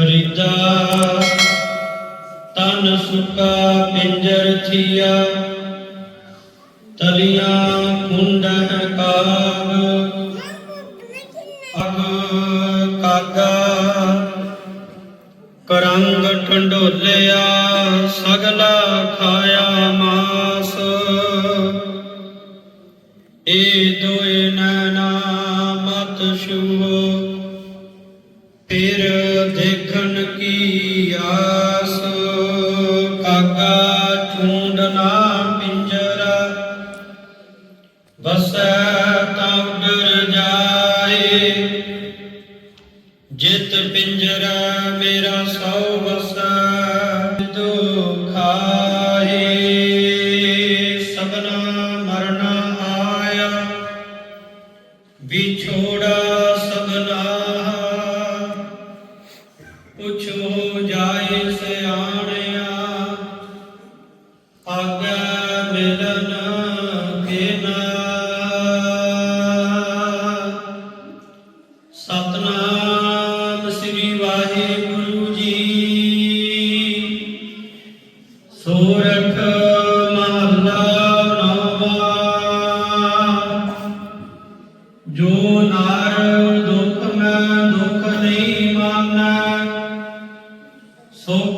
ਰਿਦਾ ਤਨ ਸੁਕਾ ਪਿੰਜਰ ਥੀਆ। ਤਲੀਆਂ ਕੁੰਡਹ ਕਾਗ ਅਗ ਕਾਗਾ। ਕਰੰਗ ਟੰਡੋਲਿਆ ਸਗਲਾ ਖਾਇਆ ਮਾਸ। ਏ ਦੋਏ ਨੈਣਾ ਮਤ ਛੂਓ ਫਿਰ ਦੇਖਣ ਕੀ ਆਸ? ਕਾਗਾ ਝੂੰਡ ਪਿੰਜਰਾ। ਵਸੈ ਤਾਂ ਉਡਰ ਜਾਏ। ਜਿਤ ਪਿੰਜਰਾ ਮੇਰਾ ਸੌ ਵਸੈ। ਦੁਖਾ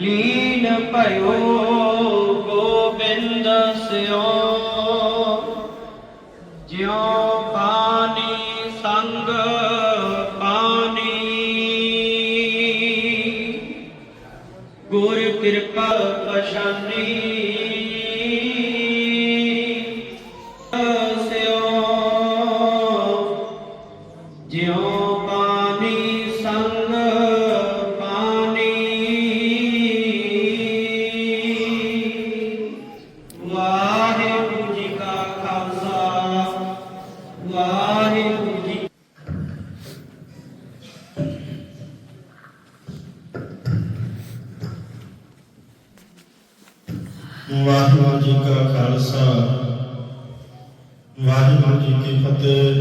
ਲੀਨ ਭਇਓ ਗੋਬਿੰਦ ਸਿਓ। ਜਿਉ ਪਾਣੀ ਸੰਗ ਪਾਣੀ। ਗੁਰ ਕਿਰਪਾ ਪਛਾਨੀ ਵਾਹਿਗੁਰੂ ਜੀ ਕਾ ਖਾਲਸਾ। ਵਾਹਿਗੁਰੂ ਜੀ ਕੀ ਫਤਿਹ।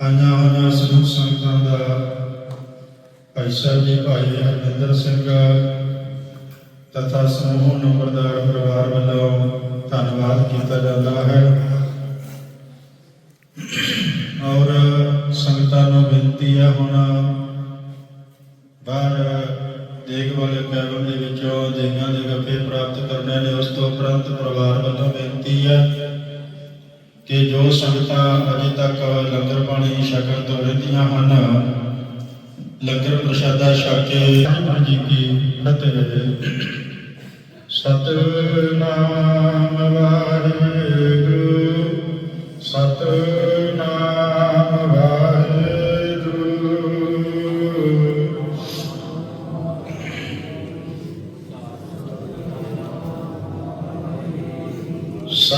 ਆਈਆਂ ਹੋਈਆਂ ਸਮੂਹ ਸੰਗਤਾਂ ਦਾ ਭਾਈ ਸਾਹਿਬ ਜੀ, ਭਾਈ ਹਰਵਿੰਦਰ ਸਿੰਘ ਤਥਾ ਸਮੂਹ ਨੰਬਰਦਾਰ ਪਰਿਵਾਰ ਵੱਲੋਂ ਧੰਨਵਾਦ ਕੀਤਾ ਜਾਂਦਾ ਹੈ ਔਰ ਸੰਗਤਾਂ ਨੂੰ ਹੈ ਹੁਣ। ਬਾਹਰ ਦੇਖ ਵਾਲੇ ਕੈਬਨ ਦੇ ਵਿੱਚੋਂ ਦੇਗਾਂ ਦੇ ਗੱਫੇ ਪ੍ਰਾਪਤ ਕਰਨੇ ਨੇ, ਉਸ ਤੋਂ ਉਪਰੰਤ ਪਰਿਵਾਰ ਵੱਲੋਂ ਬੇਨਤੀ ਹੈ ਕਿ ਜੋ ਸੰਗਤਾਂ ਅਜੇ ਤੱਕ ਲੰਗਰ ਪਾਣੀ ਛਕਣ ਤੋਂ ਰਹਿੰਦੀਆਂ ਹਨ, ਲੰਗਰ ਪ੍ਰਸ਼ਾਦਾ ਛਕ ਕੇ ਵਾਹਿਗੁਰੂ ਜੀ ਕੀ ਫਤਿਹ। ਸਤਨਾਮ ਵਾਹਿਗੁਰੂ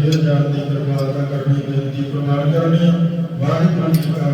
ਫਿਰ ਜਾਣ ਦੀ ਕਿਰਪਾਲਤਾ ਕਰਨੀ ਬੇਨਤੀ ਪ੍ਰਵਾਨ ਕਰਨੀ ਵਾਹਿਗੁਰੂ ਜੀ ਕਾ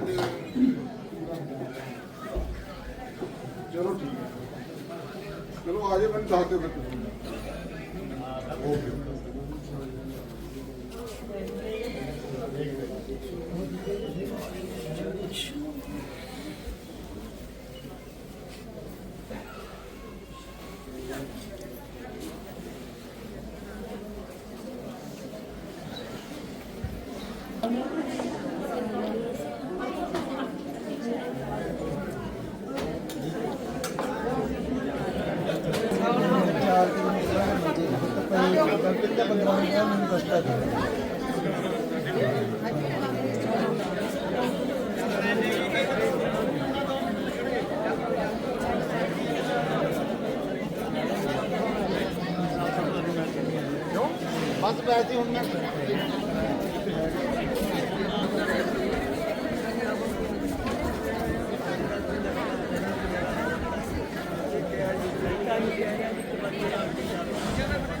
ਨੇ ਚਲੋ ਠੀਕ ਹੈ। ਚਲੋ ਆ ਜਾਓ ਮੈਨੂੰ ਦੱਸ ਦਿਓ ਫਿਰ ਡਾਕਟਰ ਦਾ ਬੰਦਾ ਨੇ ਕਿਹਾ ਮੈਨੂੰ ਦੱਸਤਾ ਬਸ ਪੈਸੀ ਹੁਣ ਮੈਂ Gracias.